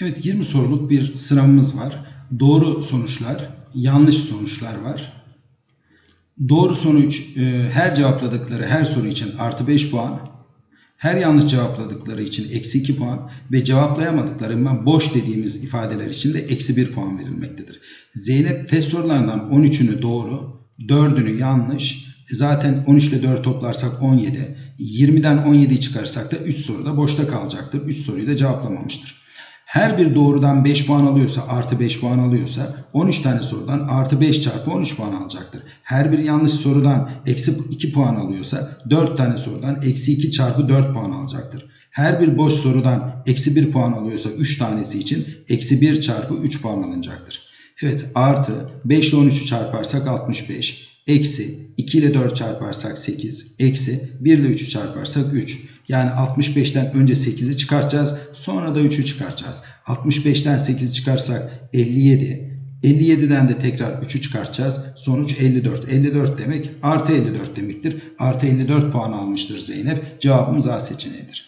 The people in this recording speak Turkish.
Evet 20 soruluk bir sınavımız var. Doğru sonuçlar, yanlış sonuçlar var. Doğru sonuç e, her cevapladıkları her soru için artı 5 puan. Her yanlış cevapladıkları için eksi 2 puan ve cevaplayamadıkları ama boş dediğimiz ifadeler için de eksi 1 puan verilmektedir. Zeynep test sorularından 13'ünü doğru, 4'ünü yanlış. Zaten 13 ile 4 toplarsak 17. 20'den 17'yi çıkarsak da 3 soruda boşta kalacaktır. 3 soruyu da cevaplamamıştır. Her bir doğrudan 5 puan alıyorsa artı 5 puan alıyorsa 13 tane sorudan artı 5 çarpı 13 puan alacaktır. Her bir yanlış sorudan eksi 2 puan alıyorsa 4 tane sorudan eksi 2 çarpı 4 puan alacaktır. Her bir boş sorudan eksi 1 puan alıyorsa 3 tanesi için eksi 1 çarpı 3 puan alınacaktır. Evet artı 5 ile 13'ü çarparsak 65. Eksi 2 ile 4 çarparsak 8. Eksi 1 ile 3'ü çarparsak 3. Yani 65'ten önce 8'i çıkartacağız. Sonra da 3'ü çıkartacağız. 65'ten 8'i çıkarsak 57. 57'den de tekrar 3'ü çıkartacağız. Sonuç 54. 54 demek artı 54 demektir. Artı 54 puan almıştır Zeynep. Cevabımız A seçeneğidir.